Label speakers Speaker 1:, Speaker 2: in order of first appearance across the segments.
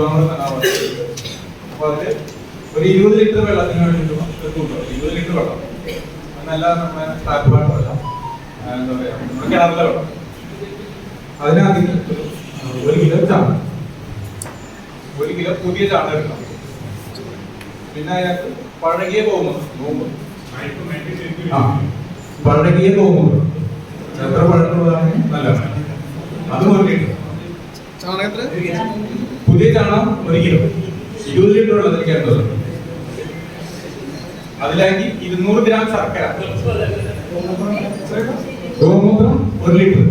Speaker 1: ജീവാമൃത കഥാപാത്രം അപ്പൊ അതിൽ ഒരു ഇരുപത് ലിറ്റർ വെള്ളത്തിന് വേണ്ടിയിട്ട് ഇരുപത് ലിറ്റർ വെള്ളം. നല്ല നമ്മുടെ ടാപ്പ് വാട്ടർ വെള്ളം. ആ, എന്താ പറയാ നമ്മുടെ കിണറിലെ വെള്ളം. അതിനകത്ത് ഒരു ഒരു കിലോ ചാണകം. ഒരു കിലോ പുതിയ ചാണകം എടുക്കണം പിന്നെ അതിനകത്ത് പഴകിയ ഗോമൂത്രം നോമ്പ് ആ പഴകിയ ഗോമൂത്രം എത്ര പഴക്കുള്ളതാണ് നല്ലതാണ്. അത് ഒരു ലിറ്റർ
Speaker 2: ചാണകത്തിന്
Speaker 1: പുതിയ ചാണകം ഒരു കിലോ. ഇരുപത് ലിറ്റർ വെള്ളത്തിലേക്ക് വേണ്ടത് അതിലേക്ക് ഇരുന്നൂറ് ഗ്രാം ശർക്കര. ഗോമൂത്രം ഒരു ലിറ്റർ.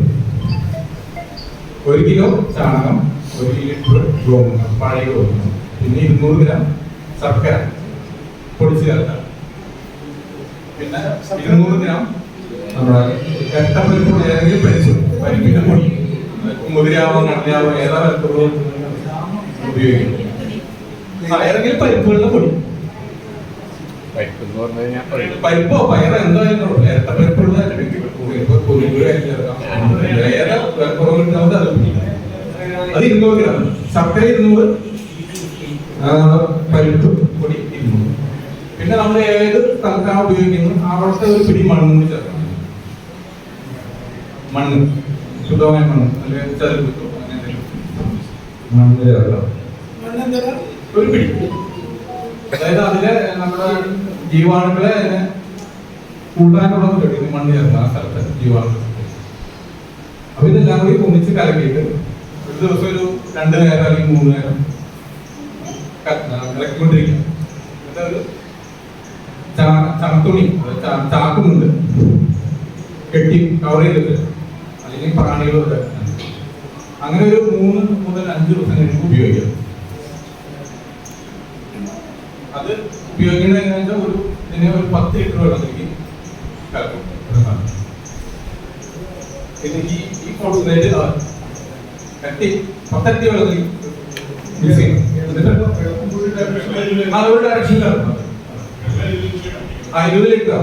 Speaker 1: ഒരു കിലോ ചാണകം ഒരു ലിറ്റർ ഗോമൂത്രം പഴയ ഗോമൂത്രം. പിന്നെ ഇരുന്നൂറ് ഗ്രാം ശർക്കര. പൊടിച്ചു ചേർക്കാം പിന്നെ ഇരുന്നൂറ് ഗ്രാം നമ്മുടെ കട്ടപ്പരിപ്പുള്ള ഏതെങ്കിലും പരിച്ചു പരിപ്പിന്റെ പൊടി മുതിരാവോ കടലാവോ ഏതാ പരിപ്പുള്ളൂ ഉപയോഗിക്കും ആ, ഏതെങ്കിലും പരിപ്പുകളുടെ പൊടി.
Speaker 3: പരിപ്പ് എന്ന് പറഞ്ഞു കഴിഞ്ഞാൽ
Speaker 1: പരിപ്പോ പയറോ എന്തായാലും ഇരട്ട പരിപ്പുള്ള അത് ഇരുന്നൂറ് ഗ്രാം ശർക്കര ഇരുന്നൂറ് പരിപ്പ് പൊടി ഇരുന്നൂറ്. പിന്നെ നമ്മൾ ഏത് സ്ഥലത്താണ് ഉപയോഗിക്കുന്നത്? അവിടുത്തെ ഒരു പിടി മണ്ണ് ചേർക്കണം. മണ്ണ്. ശുദ്ധമായ മണ്ണ്. അല്ലെങ്കിൽ ചതുരത്തോ അങ്ങനെ എന്തെങ്കിലും മണ്ണ് ചേർക്കണം ഒരു പിടി. അതായത് അതിൽ നമ്മുടെ ജീവാണുക്കളെ കൂട്ടാനുള്ള കിട്ടും മണ്ണ് ചേർന്ന ആ സ്ഥലത്ത് ജീവാണുക്കൾ അപ്പൊ ഇതെല്ലാം കൂടി ഒന്നിച്ച് കലക്കിയിട്ട് ഒരു ദിവസം ഒരു രണ്ട് നേരം അല്ലെങ്കിൽ മൂന്ന് നേരം കലക്കിക്കൊണ്ടിരിക്കും. എന്നിട്ട് ഒരു ചണത്തുണി ചാക്കുമുണ്ട് കെട്ടി കവർ ചെയ്തിട്ട്. അല്ലെങ്കിൽ പ്രാണികളൊക്കെ അങ്ങനെ ഒരു മൂന്ന് മുതൽ അഞ്ച് ദിവസം കഴിഞ്ഞ് ഉപയോഗിക്കാം. അത് ഉപയോഗിക്കുന്നത് എങ്ങനെയാ ഒരു ഇതിനെ ഒരു പത്ത് ലിറ്റർ വെള്ളത്തിലേക്ക് കലക്കും. പിന്നെ ഈ ഈ കോൺസെൻട്രേറ്റ് കട്ടി പത്തരട്ടി വെള്ളത്തിലേക്ക് ആ ഇരുപത് ലിറ്റർ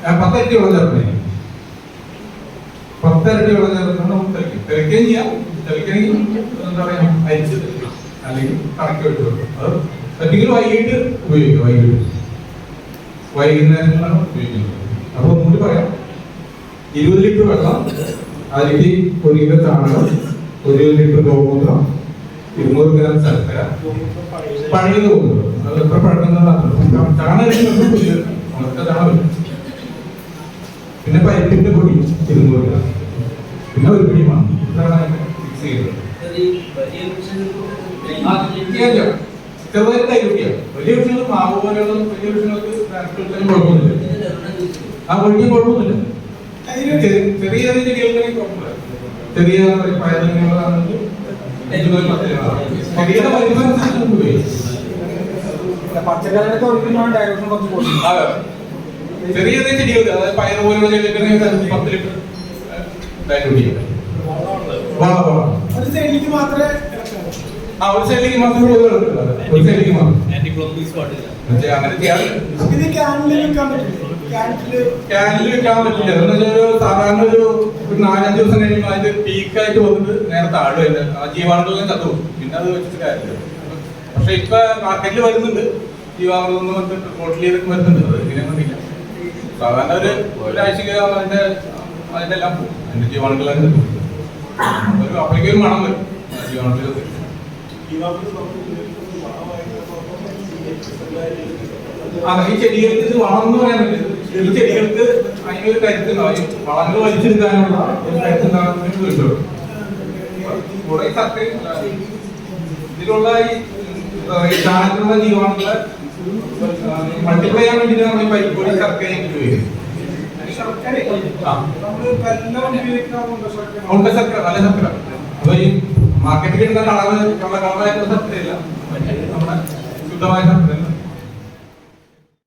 Speaker 1: അത് പത്തരട്ടി വെള്ളം ചേർക്കണേ പത്തരട്ടി പറഞ്ഞാൽ നമുക്ക് തിരക്കും തിരക്കുകയും ചെയ്യാം. തിരക്കണമെങ്കിൽ എന്താ പറയാ അയച്ചു തരും അല്ലെങ്കിൽ കണക്ക് വെച്ച് വെക്കും അത് പറ്റുമെങ്കിൽ വൈകിട്ട് ഉപയോഗിക്കും വൈകിട്ട്. വൈകുന്നേരങ്ങളാണ് ഉപയോഗിക്കുന്നത്. അപ്പൊ ഒന്നുകൂടി പറയാം. ഇരുപത് ലിറ്റർ വെള്ളം അതിലേക്ക് ഒരു കിലോ ചാണകം ഒരു ലിറ്റർ ഗോമൂത്രം ഇരുന്നൂറ് ഗ്രാം ശർക്കര. പഴയത് ഗോമൂത്രം അത് എത്ര പഴക്കുന്നതാണ് ചാണകം ഉണക്ക ചാണകം പിന്നെ പരിപ്പിന്റെ പൊടി ഇരുന്നൂറ് ഗ്രാം. പിന്നെ ഒരു പിടി ഫിക്സ് ചെയ്തത്. ചെറുതായിട്ട് ചെയ്യാം വലിയ വിഷയങ്ങൾ മാവ് പോലെയുള്ള വലിയ വിഷയങ്ങൾക്ക് ട്രാൻസ്പോർട്ടേഷൻ കുഴപ്പമൊന്നുമില്ല. ആ ഒഴിക്കാൻ കുഴപ്പമൊന്നുമില്ല. ചെറിയ ചെറിയ ചെറിയ ചെടികൾക്ക് കുഴപ്പമില്ല ചെറിയ ചെടിയുടെ പരിസരത്ത് ഉപയോഗിക്കും
Speaker 2: പച്ചക്കറികളൊക്കെ ഒഴിക്കുന്നതാണ് ഡയറക്ഷൻ കുറച്ച് കൂടുതൽ.
Speaker 1: ചെറിയ ചെറിയ ചെടികൾക്ക് അതായത് പയർ പോലുള്ള ചെടികൾക്ക് പത്ത് ലിറ്റർ ഡൈലൂട്ട് ചെയ്യാം
Speaker 4: ഒരു മാത്രമേ
Speaker 1: ആ ഒരു സൈഡിലേക്ക് മാത്രമേ. ഒരു സൈഡിലേക്ക് മാത്രം. അങ്ങനെ
Speaker 4: ഇത് ക്യാനിൽ വെക്കാൻ പറ്റില്ലേ?
Speaker 1: എന്ന് വെച്ചാൽ ഒരു സാധാരണ ഒരു നാലഞ്ച് ദിവസം കഴിയുമ്പോൾ അതിന്റെ പീക്കായിട്ട് വന്നിട്ട് നേരെ താഴുമല്ല ആ ജീവാണുക്കളെ ചത്തു പോകും. പിന്നെ അത് വെച്ചിട്ട് കാര്യമില്ല. പക്ഷെ ഇപ്പൊ മാർക്കറ്റിൽ വരുന്നുണ്ട്. ജീവാമൃതം എന്ന് പറഞ്ഞിട്ട് ബോട്ടിൽ ചെയ്തൊക്കെ വരുന്നുണ്ട്. അത് ഇങ്ങനെ സാധാരണ ഒരു ഒരാഴ്ചക്ക് അതിന്റെ അതിന്റെ എല്ലാം പോകും. ചത്തു പോകും. ഒരു അപ്പോഴേക്കും മണം വരും ആ അതെ ഈ ചെടികൾക്ക് വളം എന്ന് പറയാൻ പറ്റില്ല. ഈ ചെടികൾക്ക് അതിനൊരു കരുത്തുണ്ടാവും വളങ്ങൾ വലിച്ചെടുക്കാനുള്ള ഒരു കരുത്തുണ്ടാകുന്ന കുറെ ഇതിലുള്ള ഈ ചാണകത്തിലുള്ള ജീവാണുക്കളെ മൾട്ടിപ്ലൈ ചെയ്യാൻ വേണ്ടിയിട്ട് നമ്മൾ ഈ പരിപ്പൊടി ശർക്കരയും ആ
Speaker 4: നമ്മൾ വെള്ളം ഉപയോഗിക്കാറുണ്ട് ശർക്കര.
Speaker 1: ഉണ്ട് ശർക്കര നല്ല ശർക്കര അപ്പൊ ഈ മാർക്കറ്റിൽ കിട്ടുന്ന കളറ് കളറായിട്ടുള്ള ശർക്കരയില്ല നമ്മുടെ ശുദ്ധമായ ശർക്കര